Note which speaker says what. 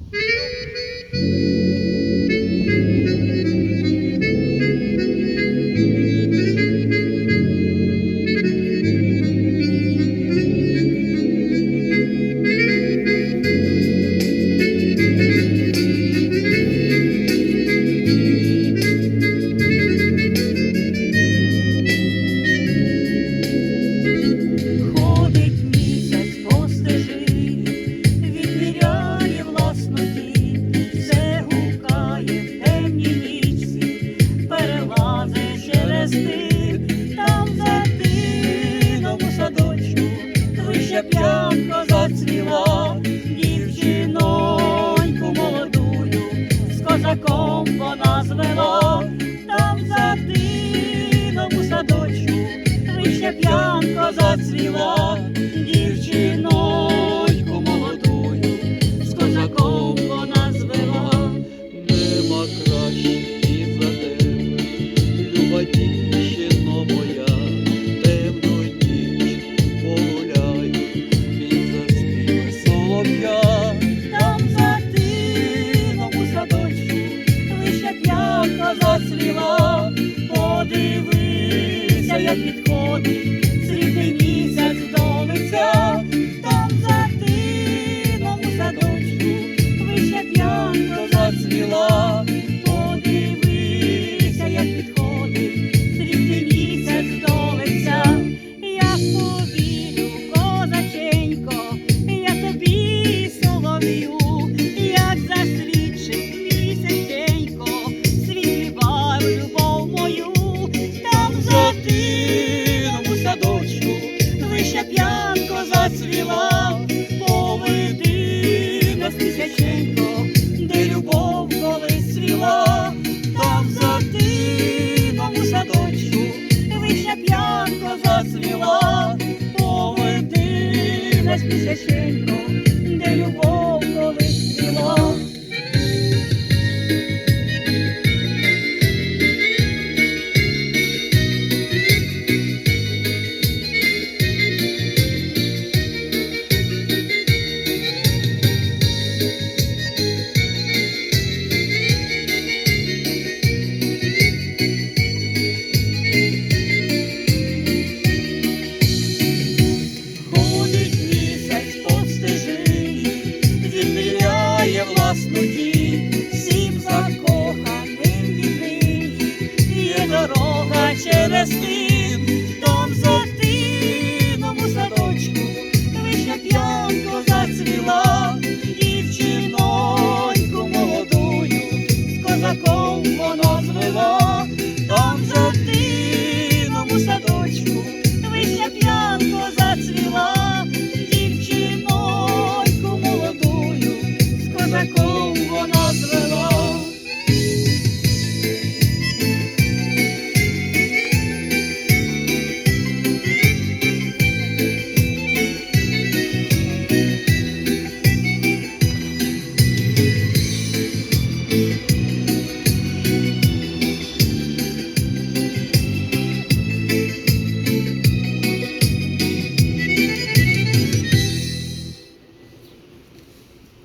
Speaker 1: Música мости, там затинув у садочку, вище п'янко зацвіло, дівчиноньку молодую, з козаком вона звела, там затинув у садочку, вище п'янко зацвіло. хай відходить. destino.